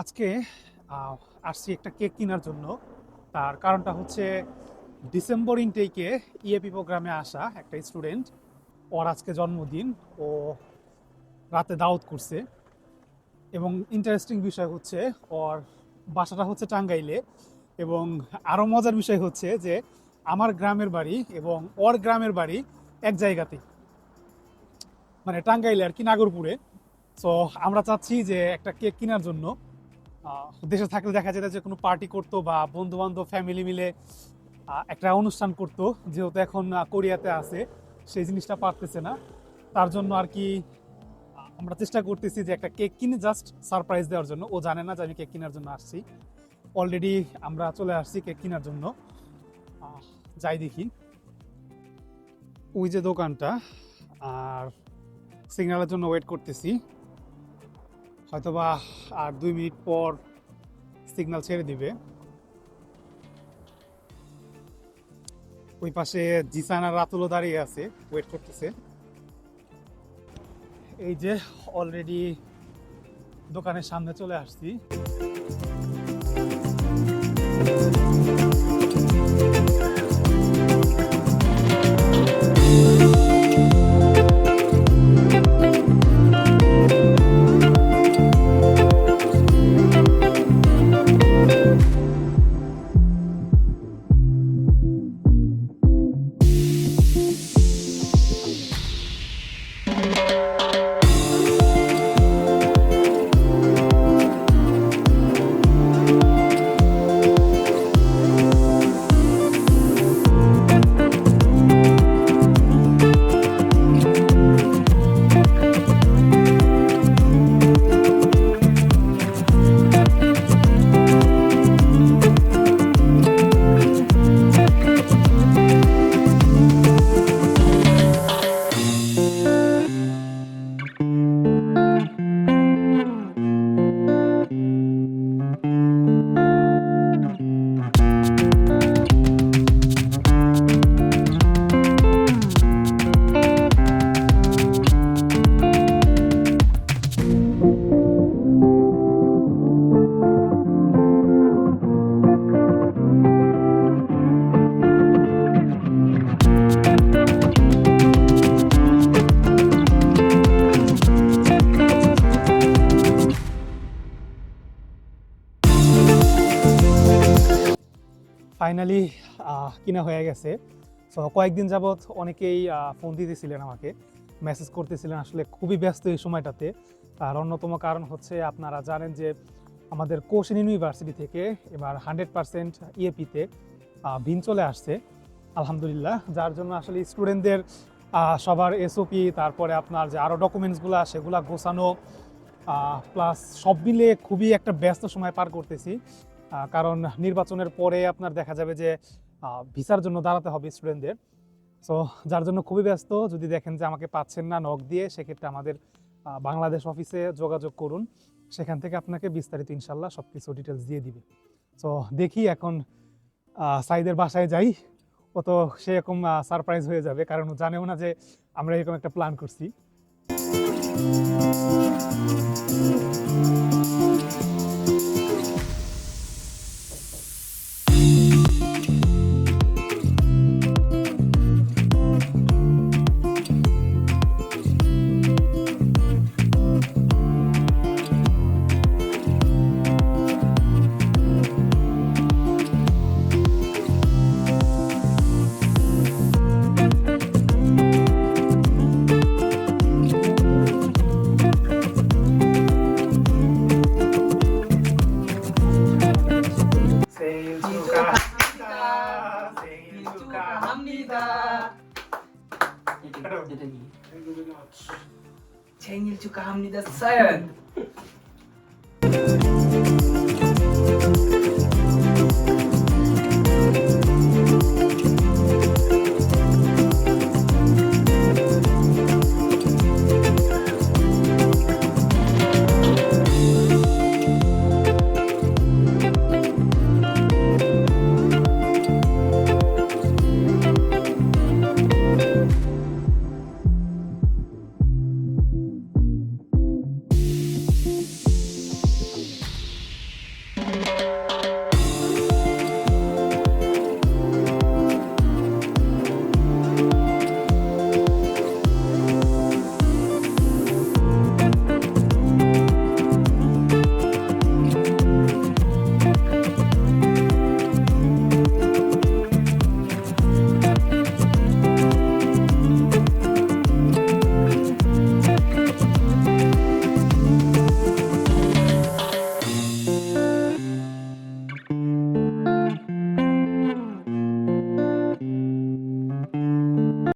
আজকে আসছি একটা কেক কেনার জন্য। তার কারণটা হচ্ছে ডিসেম্বর ইনটেকে ইএপি প্রোগ্রামে আসা একটা স্টুডেন্ট। ওর আজকে জন্মদিন, ও রাতে দাওয়াত করছে। এবং ইন্টারেস্টিং বিষয় হচ্ছে, ওর বাসাটা হচ্ছে টাঙ্গাইলে। এবং আরও মজার বিষয় হচ্ছে যে, আমার গ্রামের বাড়ি এবং ওর গ্রামের বাড়ি এক জায়গাতেই। মানে টাঙ্গাইলে আর কি, নাগরপুরে। সো আমরা চাচ্ছি যে একটা কেক কেনার জন্য। দেশে থাকলে দেখা যেত যে কোনো পার্টি করতো বা বন্ধু বান্ধব ফ্যামিলি মিলে একটা অনুষ্ঠান করতো। যেহেতু এখন কোরিয়াতে আছে, সেই জিনিসটা পারতেছে না। তার জন্য আর কি আমরা চেষ্টা করতেছি যে একটা কেক কিনে জাস্ট সারপ্রাইজ দেওয়ার জন্য। ও জানে না যে আমি কেক কেনার জন্য আসছি। অলরেডি আমরা চলে আসছি কেক কেনার জন্য। যাই দেখি। ওই যে দোকানটা, আর সিগন্যালের জন্য ওয়েট করতেছি। হয়তোবা আর দুই মিনিট পর সিগন্যাল ছেড়ে দিবে। ওই পাশে জিসান আর রাতুলও দাঁড়িয়ে আছে ওয়েট করতেছে। এই যে অলরেডি দোকানের সামনে চলে আসছি। ফাইনালি কিনা হয়ে গেছে। সো কয়েকদিন যাবৎ অনেকেই ফোন দিতেছিলেন আমাকে। মেসেজ করতেছিলেন আসলে খুবই ব্যস্ত এই সময়টাতে। তার অন্যতম কারণ হচ্ছে আপনারা জানেন যে আমাদের কোশিন ইউনিভার্সিটি থেকে এবার হান্ড্রেড পার্সেন্ট ইএপিতে ভিন চলে আসছে। আলহামদুলিল্লাহ, যার জন্য আসলে স্টুডেন্টদের সবার এসওপি তারপরে আপনার যে আরও ডকুমেন্টসগুলো, সেগুলো গোছানো প্লাস সব মিলে খুবই একটা ব্যস্ত সময় পার করতেছি। কারণ নির্বাচনের পরে আপনার দেখা যাবে যে ভিসার জন্য দাঁড়াতে হবে স্টুডেন্টদের। সো যার জন্য খুবই ব্যস্ত। যদি দেখেন যে আমাকে পাচ্ছেন না নখ দিয়ে, সেক্ষেত্রে আমাদের বাংলাদেশ অফিসে যোগাযোগ করুন। সেখান থেকে আপনাকে বিস্তারিত ইনশাল্লাহ সব কিছু ডিটেলস দিয়ে দিবে। সো দেখি এখন সাইদের বাসায় যাই। ও তো সেরকম সারপ্রাইজ হয়ে যাবে। কারণ জানেও না যে আমরা এরকম একটা প্ল্যান করছি। 생일 축하합니다, 사연.